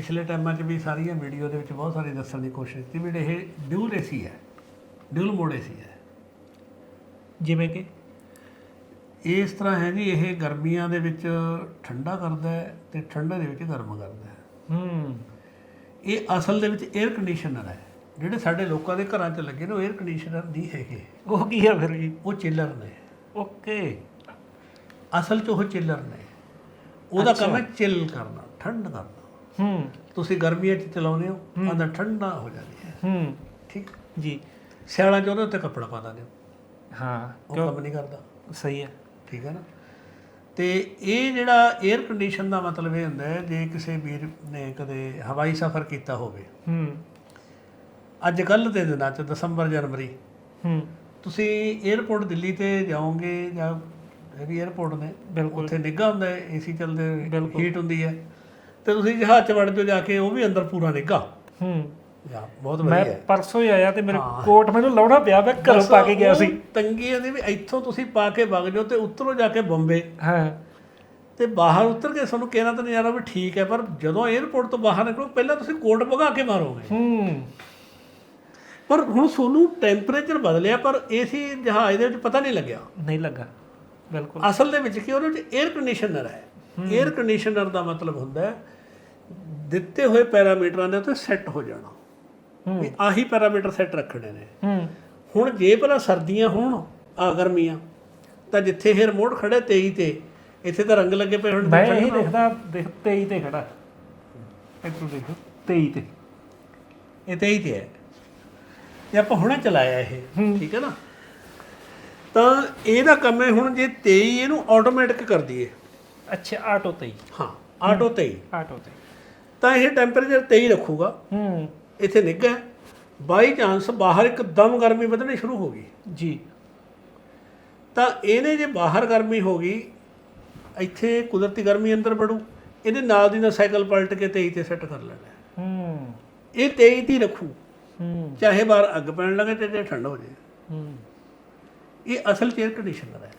ਪਿਛਲੇ ਟਾਈਮਾਂ 'ਚ ਵੀ ਸਾਰੀਆਂ ਵੀਡੀਓ ਦੇ ਵਿੱਚ ਬਹੁਤ ਸਾਰੀ ਦੱਸਣ ਦੀ ਕੋਸ਼ਿਸ਼ ਕੀਤੀ ਵੀ ਇਹ ਡਿਊਲ ਏਸੀ ਹੈ ਡਿਊਲ ਮੋਡ ਏਸੀ ਹੈ। ਜਿਵੇਂ ਕਿ? ਇਸ ਤਰ੍ਹਾਂ ਹੈ ਜੀ ਇਹ ਗਰਮੀਆਂ ਦੇ ਵਿੱਚ ਠੰਡਾ ਕਰਦਾ ਹੈ ਤੇ ਠੰਡੇ ਦੇ ਵਿੱਚ ਗਰਮ ਕਰਦਾ ਹੈ। ਹੂੰ। ਇਹ ਅਸਲ ਦੇ ਵਿੱਚ 에ਅਰ ਕੰਡੀਸ਼ਨਰ ਹੈ। ਜਿਹੜੇ ਸਾਡੇ ਲੋਕਾਂ ਦੇ ਘਰਾਂ 'ਚ ਲੱਗੇ ਨੇ ਉਹ 에ਅਰ ਕੰਡੀਸ਼ਨਰ ਨਹੀਂ ਹੈਗੇ। ਉਹ ਕੀ ਆ ਫਿਰ ਜੀ? ਉਹ ਚਿਲਰ ਨੇ। ਓਕੇ। ਅਸਲ 'ਚ ਉਹ ਚਿਲਰ ਨੇ। ਉਹਦਾ ਕੰਮ ਹੈ ਚਿਲ ਕਰਨਾ ਠੰਡ ਕਰਨਾ। ਹੂੰ। ਤੁਸੀਂ ਗਰਮੀ 'ਚ ਚਲਾਉਂਦੇ ਹੋ ਅੰਦਰ ਠੰਡਾ ਹੋ ਜਾਂਦੀ ਹੈ। ਹੂੰ। ਠੀਕ? ਜੀ। ਸਿਆਲਾਂ 'ਚ ਉਹਦੇ ਉੱਤੇ ਕੱਪੜਾ ਪਾ ਦਿੰਦੇ ਹੋ? ਹਾਂ ਉਹ ਕੰਮ ਨਹੀਂ ਕਰਦਾ? ਸਹੀ ਹੈ। ਠੀਕ ਹੈ ਨਾ? ਤੇ ਇਹ ਜਿਹੜਾ 에ਅਰ ਕੰਡੀਸ਼ਨ ਦਾ ਮਤਲਬ ਇਹ ਹੁੰਦਾ ਜੇ ਕਿਸੇ ਵੀਰ ਨੇ ਕਦੇ ਹਵਾਈ ਸਫ਼ਰ ਕੀਤਾ ਹੋਵੇ। ਹੂੰ। ਅੱਜ ਕੱਲ ਦੇ ਦਿਨਾਂ 'ਚ ਦਸੰਬਰ ਜਨਵਰੀ। ਹੂੰ। ਤੁਸੀਂ 에어ਪੋਰਟ ਦਿੱਲੀ ਤੇ ਜਾਓਗੇ ਜਾਂ ਇਹ ਵੀ ਨੇ ਬਿਲਕੁਲ। ਉੱਥੇ ਨਿੱਘਾ ਹੁੰਦਾ ਹੈ ਏਸੀ ਚੱਲਦੇ ਹੀਟ ਹੁੰਦੀ ਹੈ। ਤੇ ਤੁਸੀਂ ਜਹਾਜ਼ 'ਚ ਵੜ ਜਾਓ ਜਾ ਕੇ ਉਹ ਵੀ ਅੰਦਰ ਪੂਰਾ ਨਿੱਘਾ। ਹੂੰ। ਜਾਂ ਬਹੁਤ ਮੈਂ ਵਧੀਆ ਹੈ। ਪਰਸੋਂ ਹੀ ਆਇਆ ਤੇ ਮੇਰੇ ਕੋਟ ਮੈਨੂੰ ਲਾਉਣਾ ਪਿਆ ਮੈਂ ਘਰੋਂ ਪਾ ਕੇ ਗਿਆ ਸੀ। ਉਹ ਤੰਗੀ ਇਹਦੀ ਵੀ ਇੱਥੋਂ ਤੁਸੀਂ ਪਾ ਕੇ ਵਗ ਜਾਓ ਤੇ ਉੱਤਰੋ ਜਾ ਕੇ ਬੰਬੇ। ਹਾਂ। ਤੇ ਬਾਹਰ ਉਤਰ ਕੇ ਤੁਹਾਨੂੰ ਕਹਿਣਾ ਤਾਂ ਨਜ਼ਾਰਾ ਵੀ ਠੀਕ ਹੈ ਪਰ ਜਦੋਂ 에ਅਰਪੋਰਟ ਤੋਂ ਬਾਹਰ ਨਿਕਲੋ ਪਹਿਲਾਂ ਤੁਸੀਂ ਕੋਟ ਭਗਾ ਕੇ ਮਾਰੋਗੇ। ਹੂੰ। ਪਰ ਹੁਣ ਤੁਹਾਨੂੰ ਟੈਂਪਰੇਚਰ ਬਦਲਿਆ ਪਰ ਏਸੀ ਜਹਾਜ਼ ਦੇ ਵਿੱਚ ਪਤਾ ਨਹੀਂ ਲੱਗਿਆ। ਨਹੀਂ ਲੱਗਾ। ਬਿਲਕੁਲ। ਅਸਲ ਦੇ ਵਿੱਚ ਕੀ ਉਹਦੇ ਵਿੱਚ 에ਅਰ ਕੰਡੀਸ਼ਨਰ ਹੈ। 에ਅਰ ਕੰਡੀਸ਼ਨਰ ਦਾ ਮਤਲਬ ਹੁੰਦਾ ਹੈ ਦਿੱਤੇ ਹੋਏ ਪੈਰਾਮੀਟਰਾਂ ਦੇ ਉੱਤੇ ਸੈੱਟ ਹੋ ਜਾਣਾ। ਵੀ ਆਹੀ ਪੈਰਾਮੀਟਰ ਸੈੱਟ ਰੱਖਣੇ ਨੇ। ਹੁਣ ਜੇ ਭਲਾ ਸਰਦੀਆਂ ਹੋਣ ਆ ਗਰਮੀਆਂ ਤਾਂ ਜਿੱਥੇ ਇਹ ਰਿਮੋਟ ਖੜੇ 23 ਤੇ ਇੱਥੇ ਤਾਂ ਰੰਗ ਲੱਗੇ ਪਏ ਹੁਣ ਮੈਂ ਇਹੀ ਦੇਖਦਾ ਦੇਖ 23 ਤੇ ਖੜਾ। ਇੱਥੋਂ ਦੇਖੋ 23 ਤੇ। ਇਹ 23 ਤੇ ਹੈ। ਇਹ ਆਪਾਂ ਹੁਣੇ ਚਲਾਇਆ ਇਹ ਠੀਕ ਹੈ ਨਾ? ਤਾਂ ਇਹਦਾ ਕੰਮ ਹੈ ਹੁਣ ਜੇ 23 ਇਹਨੂੰ ਆਟੋਮੈਟਿਕ ਕਰ ਦਈਏ। ਅੱਛਾ ਆਟੋ ਤੇ ਹੀ। ਹਾਂ ਆਟੋ 23 ਆਟੋ ਤੇ ਤਾਂ ਇਹ ਟੈਂਪਰੇਚਰ 23 ਰੱਖੂਗਾ। ਹੂੰ। ਇੱਥੇ ਨਿੱਘਾ ਬਾਈ ਚਾਂਸ ਬਾਹਰ ਇੱਕਦਮ ਗਰਮੀ ਵਧਣੀ ਸ਼ੁਰੂ ਹੋ ਗਈ। ਜੀ। ਤਾਂ ਇਹਨੇ ਜੇ ਬਾਹਰ ਗਰਮੀ ਹੋ ਗਈ ਇੱਥੇ ਕੁਦਰਤੀ ਗਰਮੀ ਅੰਦਰ ਵੜੂ ਇਹਦੇ ਨਾਲ ਦੀ ਨਾਲ ਸਾਈਕਲ ਪਲਟ ਕੇ 23 ਤੇ ਸੈੱਟ ਕਰ ਲੈਣਾ। ਹੂੰ। ਇਹ 23 ਤੇ ਹੀ ਰੱਖੂ। ਹੂੰ। ਚਾਹੇ ਬਾਹਰ ਅੱਗ ਪੈਣ ਲੱਗੇ ਤੇ ਜੇ ਠੰਡ ਹੋ ਹੂੰ। ਇਹ ਅਸਲ ਚੇਅਰ ਕੰਡੀਸ਼ਨਰ ਹੈ।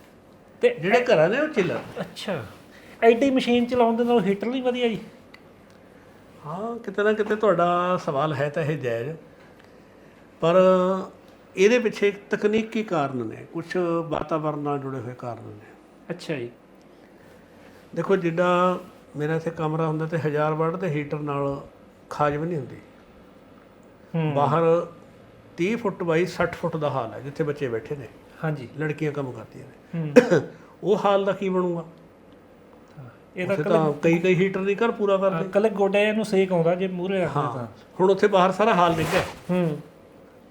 ਤੇ ਜਿਹੜੇ ਘਰਾਂ ਨੇ ਉਹ ਚਿਲਰ ਅੱਛਾ। ਐਡੀ ਮਸ਼ੀਨ ਚਲਾਉਣ ਦੇ ਨਾਲ ਹੀਟਰ ਨਹੀਂ ਵਧੀਆ ਜੀ। ਹਾਂ ਕਿਤੇ ਨਾ ਕਿਤੇ ਤੁਹਾਡਾ ਸਵਾਲ ਹੈ ਤਾਂ ਇਹ ਜਾਇਜ਼। ਪਰ ਇਹਦੇ ਪਿੱਛੇ ਤਕਨੀਕੀ ਕਾਰਨ ਨੇ ਕੁਝ ਵਾਤਾਵਰਣ ਨਾਲ ਜੁੜੇ ਹੋਏ ਕਾਰਨ ਨੇ। ਅੱਛਾ ਜੀ। ਦੇਖੋ ਜਿੱਦਾਂ ਮੇਰਾ ਇੱਥੇ ਕਮਰਾ ਹੁੰਦਾ ਤੇ 1000 ਵਾਟ ਦੇ ਹੀਟਰ ਨਾਲ ਖਾਜ ਵੀ ਨਹੀਂ ਹੁੰਦੀ। ਹੂੰ। ਬਾਹਰ 30 ਫੁੱਟ ਬਾਈ 60 ਫੁੱਟ ਦਾ ਹਾਲ ਹੈ ਜਿੱਥੇ ਬੱਚੇ ਬੈਠੇ ਨੇ। ਹਾਂਜੀ। ਲੜਕੀਆਂ ਕੰਮ ਕਰਦੀਆਂ ਨੇ। ਹੂੰ। ਉਹ ਹਾਲ ਦਾ ਕੀ ਬਣੂਗਾ? ਇਹ ਤਾਂ ਤਾਂ ਕਈ ਕਈ ਹੀਟਰ ਨਹੀਂ ਘਰ ਪੂਰਾ ਕਰਦੇ। ਕੱਲੇ ਗੋਡੇ ਨੂੰ ਸੇਕ ਆਉਂਦਾ ਜੇ ਮੂਹਰੇ ਰੱਖਦੇ ਹੁਣ ਉੱਥੇ ਬਾਹਰ ਸਾਰਾ ਹਾਲ ਨਿਕਲਿਆ ਹੂੰ।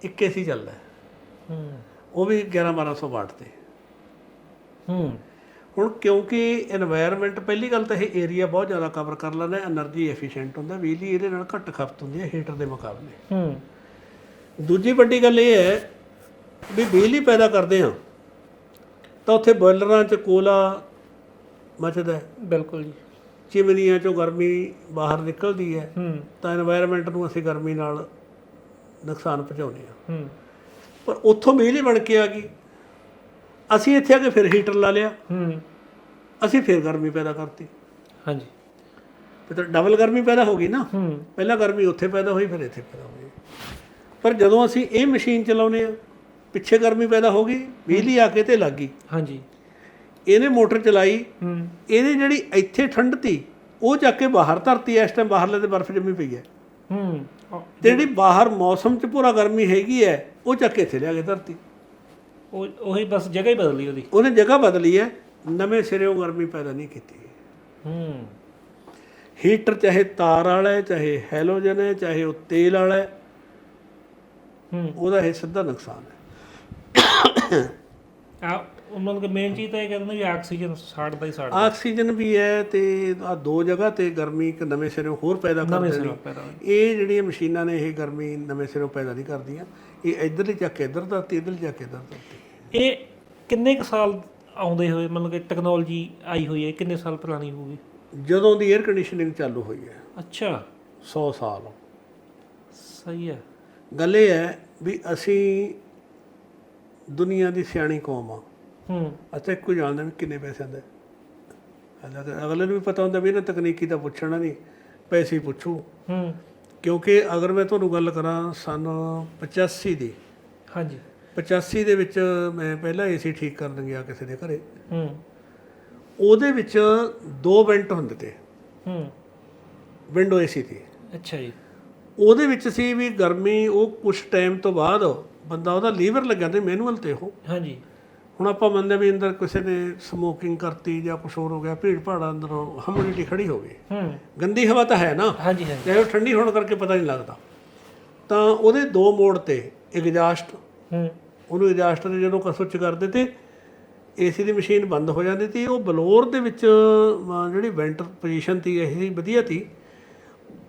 ਇੱਕ ਏਸੀ ਚੱਲਦਾ। ਹੂੰ। ਉਹ ਵੀ 11 1200 ਵਾਟ ਤੇ। ਹੂੰ। ਹੁਣ ਕਿਉਂਕਿ এনवायरमेंट ਪਹਿਲੀ ਗੱਲ ਤਾਂ ਇਹ ਏਰੀਆ ਬਹੁਤ ਜ਼ਿਆਦਾ ਕਵਰ ਕਰ ਲੈਂਦਾ એનર્ਜੀ ਐਫੀਸ਼ੀਐਂਟ ਹੁੰਦਾ। ਬਿਜਲੀ ਇਹਦੇ ਨਾਲ ਘੱਟ ਖਪਤ ਹੁੰਦੀ ਹੈ ਹੀਟਰ ਦੇ ਮੁਕਾਬਲੇ। ਹੂੰ। ਦੂਜੀ ਵੱਡੀ ਗੱਲ ਇਹ ਹੈ ਵੀ ਬਿਜਲੀ ਪੈਦਾ ਕਰਦੇ ਆ ਤਾਂ ਉੱਥੇ ਬੋਇਲਰਾਂ 'ਚ ਕੋਲਾ ਮਚਦਾ ਹੈ। ਬਿਲਕੁਲ ਜੀ। ਚਿਮਨੀਆਂ ਚੋਂ ਗਰਮੀ ਬਾਹਰ ਨਿਕਲਦੀ ਹੈ ਤਾਂ এনवायरमेंट ਨੂੰ ਅਸੀਂ ਗਰਮੀ ਨਾਲ ਨੁਕਸਾਨ ਪਹੁੰਚਾਉਂਦੇ ਹਾਂ। ਪਰ ਉੱਥੋਂ ਬਿਜਲੀ ਬਣ ਕੇ ਆ ਗਈ। ਅਸੀਂ ਇੱਥੇ ਆ ਕੇ ਫਿਰ ਹੀਟਰ ਲਾ ਲਿਆ। ਅਸੀਂ ਫਿਰ ਗਰਮੀ ਪੈਦਾ ਕਰਤੀ। ਹਾਂਜੀ। ਫਿਰ ਡਬਲ ਗਰਮੀ ਪੈਦਾ ਹੋ ਗਈ ਨਾ। ਪਹਿਲਾਂ ਗਰਮੀ ਉੱਥੇ ਪੈਦਾ ਹੋਈ ਫਿਰ ਇੱਥੇ ਪੈਦਾ ਹੋਈ। ਪਰ ਜਦੋਂ ਅਸੀਂ ਇਹ ਮਸ਼ੀਨ ਚਲਾਉਨੇ ਆ ਪਿੱਛੇ ਗਰਮੀ ਪੈਦਾ ਹੋ ਗਈ ਬਿਜਲੀ ਆ ਕੇ ਤੇ ਲੱਗ ਗਈ। ਹਾਂਜੀ। ਇਹਨੇ ਮੋਟਰ ਚਲਾਈ ਹੂੰ। ਇਹਨੇ ਜਿਹੜੀ ਇੱਥੇ ਠੰਡ ਤੀ ਉਹ ਚੱਕ ਕੇ ਬਾਹਰ ਧਰਤੀ ਐ ਇਸ ਟਾਈਮ ਬਾਹਰਲੇ ਤੇ ਬਰਫ਼ ਜੰਮੀ ਪਈ ਹੈ ਹੂੰ। ਤੇ ਜਿਹੜੀ ਬਾਹਰ ਮੌਸਮ 'ਚ ਪੂਰਾ ਗਰਮੀ ਹੈਗੀ ਹੈ ਉਹ ਚੱਕ ਕੇ ਇੱਥੇ ਲਿਆ ਕੇ ਧਰਤੀ। ਉਹ ਉਹੀ ਬਸ ਜਗ੍ਹਾ ਹੀ ਬਦਲੀ ਉਹਦੀ। ਉਹਨੇ ਜਗ੍ਹਾ ਬਦਲੀ ਹੈ ਨਵੇਂ ਸਿਰਿਓਂ ਗਰਮੀ ਪੈਦਾ ਨਹੀਂ ਕੀਤੀ। ਹੂੰ। ਹੀਟਰ ਚਾਹੇ ਤਾਰ ਵਾਲਾ ਹੈ ਚਾਹੇ ਹੈਲੋਜਨ ਹੈ ਚਾਹੇ ਉਹ ਤੇਲ ਵਾਲਾ ਹੈ ਹੂੰ। ਉਹਦਾ ਇਹ ਸਿੱਧਾ ਨੁਕਸਾਨ ਹੈ ਆ ਉਹਨਾਂ ਨੂੰ ਮੇਨ ਚੀਜ਼ ਤਾਂ ਇਹ ਕਹਿੰਦੇ ਨੇ ਵੀ ਆਕਸੀਜਨ ਸਾੜਦਾ ਹੀ ਸਾੜਦਾ। ਆਕਸੀਜਨ ਵੀ ਹੈ ਤੇ ਆ ਦੋ ਜਗ੍ਹਾ ਤੇ ਗਰਮੀ ਇੱਕ ਨਵੇਂ ਸਿਰੋਂ ਹੋਰ ਪੈਦਾ ਕਰ ਹੋਈ। ਇਹ ਜਿਹੜੀਆਂ ਮਸ਼ੀਨਾਂ ਨੇ ਇਹ ਗਰਮੀ ਨਵੇਂ ਸਿਰੋਂ ਪੈਦਾ ਨਹੀਂ ਕਰਦੀਆਂ। ਇਹ ਇੱਧਰਲੀ ਚੱਕ ਕੇ ਇੱਧਰ ਧਰਤੀ ਇੱਧਰਲੀ ਚੱਕ ਕੇ ਇੱਧਰ ਧਰਤੀ। ਇਹ ਕਿੰਨੇ ਕੁ ਸਾਲ ਆਉਂਦੇ ਹੋਏ ਮਤਲਬ ਕਿ ਟੈਕਨੋਲੋਜੀ ਆਈ ਹੋਈ ਹੈ ਕਿੰਨੇ ਸਾਲ ਪੁਰਾਣੀ ਹੋਊਗੀ? ਜਦੋਂ ਦੀ 에ਅਰ ਕੰਡੀਸ਼ਨਿੰਗ ਚਾਲੂ ਹੋਈ ਹੈ। ਅੱਛਾ। 100 ਸਾਲ। ਸਹੀ ਹੈ। ਗੱਲ ਇਹ ਹੈ ਵੀ ਅਸੀਂ ਦੁਨੀਆ ਦੀ ਸਿਆਣੀ ਕੌਮ ਆ। ਹੂੰ। ਅਤੇ ਕੋਈ ਜਾਣਦਾ ਵੀ ਕਿੰਨੇ ਪੈਸੇ ਆਉਂਦੇ ਹਾਲਾਂਕਿ ਅਗਲੇ ਨੂੰ ਵੀ ਪਤਾ ਹੁੰਦਾ ਵੀ ਇਹਨਾਂ ਤਕਨੀਕੀ ਦਾ ਪੁੱਛਣਾ ਨਹੀਂ ਪੈਸੇ ਹੀ ਪੁੱਛੂ। ਹੂੰ। ਕਿਉਂਕਿ ਅਗਰ ਮੈਂ ਤੁਹਾਨੂੰ ਗੱਲ ਕਰਾਂ ਸਨ 85 ਦੀ ਹਾਂਜੀ। 85 ਦੇ ਵਿੱਚ ਮੈਂ ਪਹਿਲਾਂ ਏਸੀ ਠੀਕ ਕਰਨ ਗਿਆ ਕਿਸੇ ਦੇ ਘਰੇ। ਹੂੰ। ਉਹਦੇ ਵਿੱਚ ਦੋ ਵੈਂਟ ਹੁੰਦੇ ਤੇ। ਹੂੰ। ਵਿੰਡੋ ਏਸੀ ਦੀ। ਅੱਛਾ ਜੀ। ਉਹਦੇ ਵਿੱਚ ਸੀ ਵੀ ਗਰਮੀ ਉਹ ਕੁਝ ਟਾਈਮ ਤੋਂ ਬਾਅਦ ਬੰਦਾ ਉਹਦਾ ਲੀਵਰ ਲੱਗਿਆ ਤੇ ਮੈਨੂਅਲ ਤੇ ਉਹ। ਹਾਂਜੀ। ਹੁਣ ਆਪਾਂ ਮੰਨਦੇ ਵੀ ਅੰਦਰ ਕਿਸੇ ਨੇ ਸਮੋਕਿੰਗ ਕਰਤੀ ਜਾਂ ਕੁਛ ਹੋਰ ਹੋ ਗਿਆ ਭੀੜ ਭਾੜਾ ਅੰਦਰੋਂ ਹਮਿਡਿਟੀ ਖੜੀ ਹੋ ਗਈ। ਹੂੰ। ਗੰਦੀ ਹਵਾ ਤਾਂ ਹੈ ਨਾ। ਹਾਂਜੀ ਹਾਂਜੀ। ਚਾਹੇ ਉਹ ਠੰਡੀ ਹੋਣ ਕਰਕੇ ਪਤਾ ਨਹੀਂ ਲੱਗਦਾ। ਤਾਂ ਉਹਦੇ ਦੋ ਮੋੜ ਤੇ ਐਗਜ਼ਾਸਟ ਹੂੰ। ਉਹਨੂੰ ਐਗਜ਼ਾਸਟ ਦੇ ਜਦੋਂ ਕ ਸੁੱਚ ਕਰਦੇ ਤੇ ਏਸੀ ਦੀ ਮਸ਼ੀਨ ਬੰਦ ਹੋ ਜਾਂਦੀ ਸੀ। ਉਹ ਬਲੋਰ ਦੇ ਵਿੱਚ ਜਿਹੜੀ ਵੈਂਟਰ ਪੋਜੀਸ਼ਨ ਸੀ ਇਹ ਵਧੀਆ ਸੀ।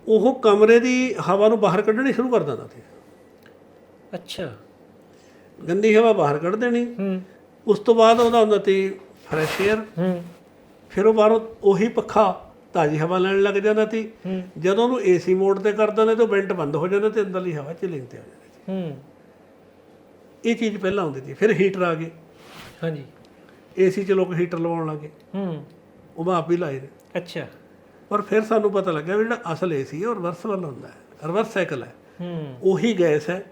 ਉਹ ਕਮਰੇ ਦੀ ਹਵਾ ਨੂੰ ਬਾਹਰ ਕੱਢਣੀ ਸ਼ੁਰੂ ਕਰ ਦਿੰਦਾ ਸੀ। ਅੱਛਾ। ਗੰਦੀ ਹਵਾ ਬਾਹਰ ਕੱਢ ਦੇਣੀ। ਹੂੰ। ਉਸ ਤੋਂ ਬਾਅਦ ਉਹਦਾ ਹੁੰਦਾ ਸੀ ਫਰੈਸ਼ ਏਅਰ ਹੂੰ। ਫਿਰ ਉਹ ਬਾਹਰੋਂ ਉਹੀ ਪੱਖਾ ਤਾਜ਼ੀ ਹਵਾ ਲੈਣ ਲੱਗ ਜਾਂਦਾ ਸੀ। ਜਦੋਂ ਉਹਨੂੰ ਏਸੀ ਮੋਡ ਤੇ ਕਰ ਦਿੰਦੇ ਤਾਂ ਵੈਂਟ ਬੰਦ ਹੋ ਜਾਂਦਾ ਤੇ ਅੰਦਰਲੀ ਹਵਾ ਚਿਲਿੰਗ ਤੇ ਆ ਜਾਂਦੀ। ਹੂੰ। ਇਹ ਚੀਜ਼ ਪਹਿਲਾਂ ਹੁੰਦੀ ਸੀ। ਫਿਰ ਹੀਟਰ ਆ ਗਏ ਹਾਂਜੀ। ਏਸੀ 'ਚ ਲੋਕ ਹੀਟਰ ਲਵਾਉਣ ਲੱਗੇ। ਹੂੰ। ਉਹ ਮੈਂ ਆਪ ਹੀ ਲਾਏ ਨੇ। ਅੱਛਾ। ਪਰ ਫਿਰ ਸਾਨੂੰ ਪਤਾ ਲੱਗਿਆ ਵੀ ਜਿਹੜਾ ਅਸਲ ਏਸੀ ਹੈ ਉਹ ਰਿਵਰਸਬਲ ਹੁੰਦਾ ਹੈ ਰਿਵਰਸ ਸਾਈਕਲ ਹੈ। ਹੂੰ। ਉਹੀ ਗੈਸ ਹੈ।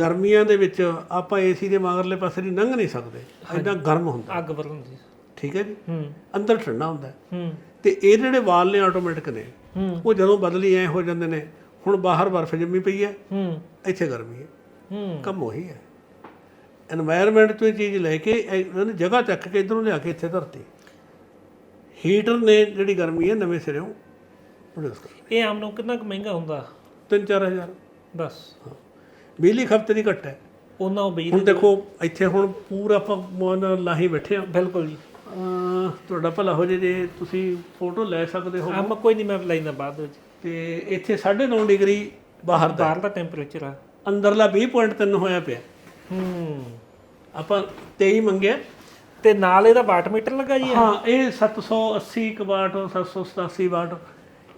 ਗਰਮੀਆਂ ਦੇ ਵਿੱਚ ਆਪਾਂ ਏਸੀ ਦੇ ਮਾਗਰਲੇ ਪਾਸੇ ਨਹੀਂ ਲੰਘ ਨਹੀਂ ਸਕਦੇ। ਐਡਾ ਗਰਮ ਹੁੰਦਾ। ਅੱਗ ਬਲ ਹੁੰਦੀ ਠੀਕ ਹੈ ਜੀ? ਹੂੰ। ਅੰਦਰ ਠੰਡਾ ਹੁੰਦਾ ਹੂੰ। ਤੇ ਇਹ ਜਿਹੜੇ ਵਾਲ ਨੇ ਆਟੋਮੈਟਿਕ ਨੇ ਉਹ ਜਦੋਂ ਬਦਲੀ ਐ ਹੋ ਜਾਂਦੇ ਨੇ ਹੁਣ ਬਾਹਰ ਬਰਫ਼ ਜੰਮੀ ਪਈ ਹੈ। ਹੂੰ। ਇੱਥੇ ਗਰਮੀ ਹੈ। ਹੂੰ। ਕੰਮ ਉਹੀ ਹੈ। এনवायरमेंट ਤੋਂ ਇਹ ਚੀਜ਼ ਲੈ ਕੇ ਇਹਨਾਂ ਨੇ ਜਗ੍ਹਾ ਚੱਕ ਕੇ ਇਧਰੋਂ ਲਿਆ ਕੇ ਇੱਥੇ ਧਰਤੀ। ਹੀਟਰ ਨੇ ਜਿਹੜੀ ਗਰਮੀ ਹੈ ਨਵੇਂ ਸਿਰਿਓਂ ਪ੍ਰੋਡਿਊਸ ਕਰ ਇਹ ਆਮ ਨੂੰ ਕਿੰਨਾ ਕੁ ਮਹਿੰਗਾ ਹੁੰਦਾ? 3-4000 ਬਸ। ਬਿਜਲੀ ਖਪਤ ਦੀ ਘੱਟ ਹੈ। ਉਹਨਾਂ ਉਹ ਬਿਜਲੀ ਹੁਣ ਦੇਖੋ ਇੱਥੇ ਹੁਣ ਪੂਰਾ ਆਪਾਂ ਮਨ ਲਾਹੀ ਬੈਠੇ ਆ ਬਿਲਕੁਲ ਜੀ। ਤੁਹਾਡਾ ਭਲਾ ਹੋ ਜੇ ਜੇ ਤੁਸੀਂ ਫੋਟੋ ਲੈ ਸਕਦੇ ਹੋ। ਆਮ ਕੋਈ ਨਹੀਂ ਮੈਂ ਲੈਣਾ ਬਾਅਦ ਵਿੱਚ। ਤੇ ਇੱਥੇ 9.5 ਡਿਗਰੀ ਬਾਹਰ ਦਾ ਬਾਹਰ ਦਾ ਟੈਂਪਰੇਚਰ ਆ। ਅੰਦਰਲਾ 20.3 ਹੋਇਆ ਪਿਆ। ਹੂੰ। ਆਪਾਂ 23 ਮੰਗਿਆ। ਤੇ ਨਾਲ ਇਹਦਾ ਵਾਟ ਮੀਟਰ ਲੱਗਾ ਜੀ ਹਾਂ ਇਹ 780 ਕੁ ਵਾਟ 787 ਵਾਟ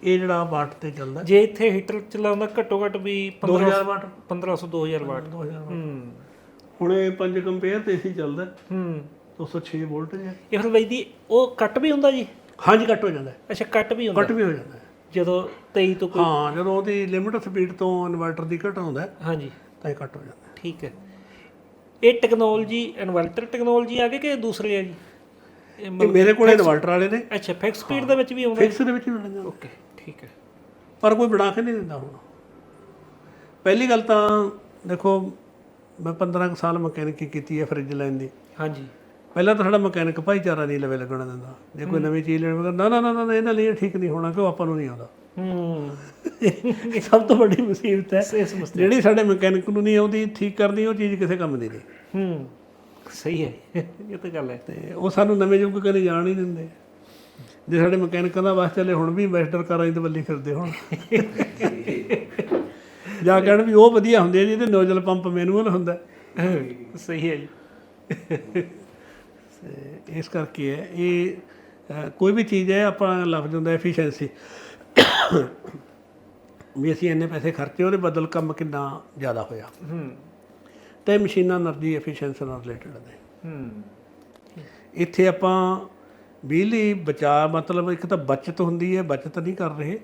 ਇਹ ਜਿਹੜਾ ਵਾਟ ਤੇ ਚੱਲਦਾ। ਜੇ ਇੱਥੇ ਹੀਟਰ ਚਲਾਉਂਦਾ ਘੱਟੋ ਘੱਟ ਵੀ 2000 ਵਾਟ। 1500 2000 ਵਾਟ। 2000 ਹੂੰ। ਹੁਣ ਇਹ 5 ਕੰਪੇਅਰ ਤੇ ਸੀ ਚੱਲਦਾ। ਹੂੰ। 206 ਵੋਲਟ ਹੈ ਇਹ ਫਿਰ ਬਈ ਦੀ ਉਹ ਕੱਟ ਵੀ ਹੁੰਦਾ ਜੀ? ਹਾਂਜੀ ਕੱਟ ਹੋ ਜਾਂਦਾ। ਅੱਛਾ ਕੱਟ ਵੀ ਹੁੰਦਾ। ਕੱਟ ਵੀ ਹੋ ਜਾਂਦਾ। ਜਦੋਂ 23 ਤੋਂ ਕੋਈ ਹਾਂ ਜਦੋਂ ਉਹਦੀ ਲਿਮਿਟ ਸਪੀਡ ਤੋਂ ਇਨਵਰਟਰ ਦੀ ਘਟ ਆਉਂਦਾ ਹੈ, ਹਾਂਜੀ। ਤਾਂ ਇਹ ਕੱਟ ਹੋ ਜਾਂਦਾ। ਠੀਕ ਹੈ। ਇਹ ਟੈਕਨੋਲੋਜੀ ਇਨਵਰਟਰ ਟੈਕਨੋਲੋਜੀ ਆ ਗਈ ਕਿ ਦੂਸਰੇ ਆ ਜੀ? ਇਹ ਮੇਰੇ ਕੋਲ ਇਨਵਰਟਰ ਵਾਲੇ ਨੇ। ਅੱਛਾ ਫਿਕਸ ਸਪੀਡ ਦੇ ਵਿੱਚ ਵੀ ਆਉਂਦਾ ਫਿਕਸ ਦੇ ਵਿੱਚ ਵੀ ਜਾਂਦਾ। ਓਕੇ ਠੀਕ ਹੈ। ਪਰ ਕੋਈ ਬਣਾ ਕੇ ਨਹੀਂ ਦਿੰਦਾ ਹੁਣ। ਪਹਿਲੀ ਗੱਲ ਤਾਂ ਦੇਖੋ ਮੈਂ 15 ਕੁ ਸਾਲ ਮਕੈਨਿਕੀ ਕੀਤੀ ਹੈ ਫ੍ਰਿਜ ਲੈਣ ਦੀ। ਹਾਂਜੀ। ਪਹਿਲਾਂ ਤਾਂ ਸਾਡਾ ਮਕੈਨਿਕ ਭਾਈਚਾਰਾ ਨਹੀਂ ਲਵੇ ਲੱਗਣ ਦਿੰਦਾ। ਜੇ ਕੋਈ ਨਵੀਂ ਚੀਜ਼ ਲੈਣ ਕਹਿੰਦਾ ਨਾ ਨਾ ਨਾ ਨਾ ਇਹਨਾਂ ਲਈ ਠੀਕ ਨਹੀਂ ਹੋਣਾ ਕਿਉਂ? ਆਪਾਂ ਨੂੰ ਨਹੀਂ ਆਉਂਦਾ। ਹੂੰ। ਇਹ ਸਭ ਤੋਂ ਵੱਡੀ ਮੁਸੀਬਤ ਹੈ ਇਸ ਜਿਹੜੀ ਸਾਡੇ ਮਕੈਨਿਕ ਨੂੰ ਨਹੀਂ ਆਉਂਦੀ ਠੀਕ ਕਰਨੀ ਉਹ ਚੀਜ਼ ਕਿਸੇ ਕੰਮ ਦੀ ਨਹੀਂ। ਹੂੰ। ਸਹੀ ਹੈ। ਇਹ ਤਾਂ ਗੱਲ ਹੈ। ਤੇ ਉਹ ਸਾਨੂੰ ਨਵੇਂ ਯੁੱਗ ਕਦੇ ਜਾਣ ਨਹੀਂ ਦਿੰਦੇ। ਜੇ ਸਾਡੇ ਮਕੈਨਿਕਾਂ ਦਾ ਵਾਸ ਚੱਲੇ ਹੁਣ ਵੀ ਐਂਬੈਸਡਰ ਕਾਰਾਂ ਦੀ ਦਵੱਲੀ ਫਿਰਦੇ ਹੁਣ। ਜਾਂ ਕਹਿਣ ਵੀ ਉਹ ਵਧੀਆ ਹੁੰਦੇ ਆ ਜਿਹਦੇ ਨੋਜ਼ਲ ਪੰਪ ਮੈਨੂਅਲ ਹੁੰਦਾ। ਸਹੀ ਹੈ ਜੀ। ਤੇ ਇਸ ਕਰਕੇ ਇਹ ਕੋਈ ਵੀ ਚੀਜ਼ ਹੈ ਆਪਾਂ ਲਫ਼ਜ਼ ਹੁੰਦਾ ਐਫੀਸ਼ੀਐਂਸੀ ਵੀ ਅਸੀਂ ਇੰਨੇ ਪੈਸੇ ਖਰਚੇ ਉਹਦੇ ਬਦਲ ਕੰਮ ਕਿੰਨਾ ਜ਼ਿਆਦਾ ਹੋਇਆ। ਹੂੰ। ਤੇ ਮਸ਼ੀਨਾਂ ਨਾਲ ਦੀ ਨਾਲ ਰਿਲੇਟਡ ਨੇ। ਹੂੰ। ਇੱਥੇ ਆਪਾਂ ਬਿਜਲੀ ਬਚਾ ਮਤਲਬ ਇੱਕ ਤਾਂ ਬਚਤ ਹੁੰਦੀ ਹੈ ਬਚਤ ਨਹੀਂ ਕਰ ਰਹੇ।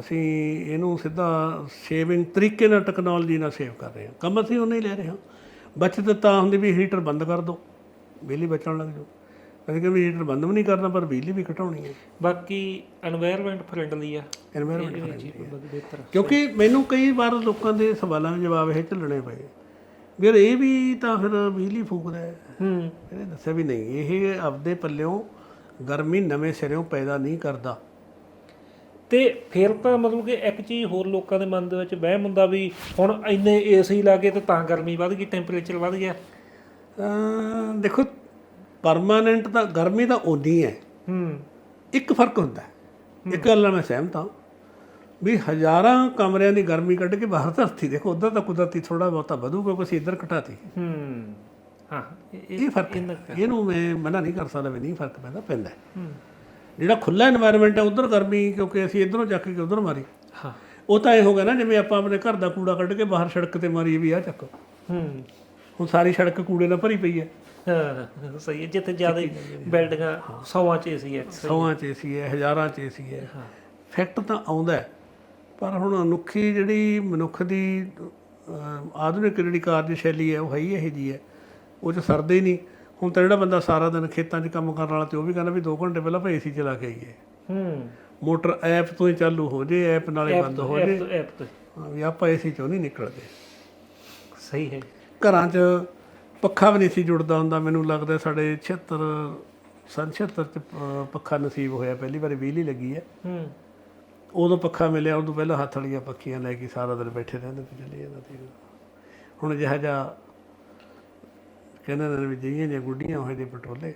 ਅਸੀਂ ਇਹਨੂੰ ਸਿੱਧਾ ਸੇਵਿੰਗ ਤਰੀਕੇ ਨਾਲ ਟੈਕਨੋਲੋਜੀ ਨਾਲ ਸੇਵ ਕਰ ਰਹੇ ਹਾਂ। ਕੰਮ ਅਸੀਂ ਉਹਨੇ ਹੀ ਲੈ ਰਹੇ ਹਾਂ। ਬਚਤ ਤਾਂ ਹੁੰਦੀ ਵੀ ਹੀਟਰ ਬੰਦ ਕਰ ਦਿਓ ਬਿਜਲੀ ਬਚਣ ਲੱਗ ਜਾਓ। ਅਸੀਂ ਕਿ ਵੀ ਹੀਟਰ ਬੰਦ ਵੀ ਨਹੀਂ ਕਰਨਾ ਪਰ ਬਿਜਲੀ ਵੀ ਘਟਾਉਣੀ ਹੈ। ਬਾਕੀ এনवायरमेंट ਫਰੈਂਡਲੀ ਆ। এনवायरमेंट ਬਿਹਤਰ ਕਿਉਂਕਿ ਮੈਨੂੰ ਕਈ ਵਾਰ ਲੋਕਾਂ ਦੇ ਸਵਾਲਾਂ ਦੇ ਜਵਾਬ ਇਹ ਝੱਲਣੇ ਪਏ। ਵੀਰ ਇਹ ਵੀ ਤਾਂ ਫਿਰ ਬਿਜਲੀ ਫੂਕਦਾ ਹੈ। ਹੂੰ। ਇਹਨੇ ਦੱਸਿਆ ਵੀ ਨਹੀਂ ਇਹ ਆਪਦੇ ਪੱਲਿਓਂ ਗਰਮੀ ਨਵੇਂ ਸਿਰਿਓਂ ਪੈਦਾ ਨਹੀਂ ਕਰਦਾ। ਤੇ ਫਿਰ ਤਾਂ ਮਤਲਬ ਕਿ ਇੱਕ ਚੀਜ਼ ਹੋਰ ਲੋਕਾਂ ਦੇ ਮਨ ਦੇ ਵਿੱਚ ਵਹਿਮ ਹੁੰਦਾ ਵੀ ਹੁਣ ਇੰਨੇ ਏਸੀ ਲਾ ਕੇ ਤੇ ਤਾਂ ਗਰਮੀ ਵੱਧ ਗਈ ਟੈਂਪਰੇਚਰ ਵੱਧ ਗਿਆ। ਦੇਖੋ ਪਰਮਾਨੈਂਟ ਤਾਂ ਗਰਮੀ ਤਾਂ ਉਨੀ ਹੈ। ਹੂੰ। ਇੱਕ ਫ਼ਰਕ ਹੁੰਦਾ ਇੱਕ ਗੱਲ ਨਾਲ ਮੈਂ ਸਹਿਮਤ ਹਾਂ ਵੀ ਹਜ਼ਾਰਾਂ ਕਮਰਿਆਂ ਦੀ ਗਰਮੀ ਕੱਢ ਕੇ ਬਾਹਰ ਧਰਤੀ ਦੇਖੋ ਉਧਰ ਤਾਂ ਕੁਦਰਤੀ ਥੋੜਾ ਬਹੁਤਾ ਵਧੂ ਵਧੂਗਾ ਕੁਛ ਇੱਧਰ ਘਟਾਤੀ। ਹੂੰ। ਹਾਂ ਇਹ ਫ਼ਰਕ ਇਹਨੂੰ ਮੈਂ ਮਨਾ ਨਹੀਂ ਕਰ ਸਕਦਾ ਵੀ ਨਹੀਂ ਫ਼ਰਕ ਪੈਂਦਾ ਪੈਂਦਾ ਜਿਹੜਾ ਖੁੱਲਾ এনवायरमेंट ਹੈ ਉਧਰ ਗਰਮੀ ਕਿਉਂਕਿ ਅਸੀਂ ਇਧਰੋਂ ਚੱਕ ਕੇ ਉਧਰ ਮਾਰੀ। ਹਾਂ। ਉਹ ਤਾਂ ਇਹ ਹੋ ਗਿਆ ਨਾ ਜਿਵੇਂ ਆਪਾਂ ਆਪਣੇ ਘਰ ਦਾ ਕੂੜਾ ਕੱਢ ਕੇ ਬਾਹਰ ਸੜਕ ਤੇ ਮਾਰੀ ਵੀ ਆ ਚੱਕੋ। ਹੂੰ। ਹੁਣ ਸਾਰੀ ਸੜਕ ਕੂੜੇ ਨਾਲ ਭਰੀ ਪਈ ਹੈ। ਹਾਂ ਸਹੀ ਹੈ ਜਿੱਥੇ ਜ਼ਿਆਦਾ ਬਿਲਡਿੰਗਾਂ ਸੌਵਾਂ ਚ ਏਸੀ ਹੈ। ਸੌਆਂ ਚ ਏਸੀ ਹੈ ਹਜ਼ਾਰਾਂ ਚ ਏਸੀ ਹੈ। ਫੈਕਟ ਤਾਂ ਆਉਂਦਾ ਹੈ, ਪਰ ਹੁਣ ਅਨੁੱਖੀ ਜਿਹੜੀ ਮਨੁੱਖ ਦੀ ਆਧੁਨਿਕ ਜਿਹੜੀ ਕਾਰਜਸ਼ੈਲੀ ਹੈ ਉਹ ਹੈ ਹੀ ਇਹੋ ਜੀ ਹੈ। ਉਹ 'ਚ ਸਰਦੇ ਹੀ ਨਹੀਂ। ਹੁਣ ਤਾਂ ਜਿਹੜਾ ਬੰਦਾ ਸਾਰਾ ਦਿਨ ਖੇਤਾਂ 'ਚ ਕੰਮ ਕਰਨ ਵਾਲਾ ਤੇ ਉਹ ਵੀ ਕਹਿੰਦਾ ਵੀ 2 ਘੰਟੇ ਪਹਿਲਾਂ ਭਾਈ ਏਸੀ ਚਲਾ ਕੇ ਆਈਏ। ਹੂੰ। ਮੋਟਰ ਐਪ ਤੋਂ ਹੀ ਚਾਲੂ ਹੋ ਜੇ ਐਪ ਨਾਲੇ ਬੰਦ ਹੋ ਜੇ। ਐਪ ਐਪ ਤੋਂ। ਵੀ ਆਪਾਂ ਏਸੀ ਚੋਂ ਨਹੀਂ ਨਿਕਲਦੇ। ਸਹੀ ਹੈ। ਘਰਾਂ 'ਚ ਪੱਖਾ ਵੀ ਨਹੀਂ ਸੀ ਜੁੜਦਾ ਹੁੰਦਾ ਮੈਨੂੰ ਲੱਗਦਾ ਸਾਡੇ 76 ਸੰਨ 76 ਚ ਪੱਖਾ ਨਸੀਬ ਹੋਇਆ ਪਹਿਲੀ ਵਾਰੀ ਬਿਜਲੀ ਲੱਗੀ ਹੈ। ਹੂੰ। ਉਦੋਂ ਪੱਖਾ ਮਿਲਿਆ ਉਦੋਂ ਪਹਿਲਾਂ ਹੱਥ ਵਾਲੀਆਂ ਪੱਖੀਆਂ ਲੈ ਕੇ ਸਾਰਾ ਦਿਨ ਬੈਠੇ ਰਹਿੰਦੇ ਤੇ ਚੱਲੀ ਜਾਂਦਾ ਸੀ। ਹੁਣ ਜਿਹਾ ਜਿਹਾ ਕਹਿੰਦੇ ਨੇ ਵੀ ਜਿਹੀਆਂ ਜਿਹੀਆਂ ਗੁੱਡੀਆਂ ਹੋਏ ਦੇ ਪਟੋਲੇ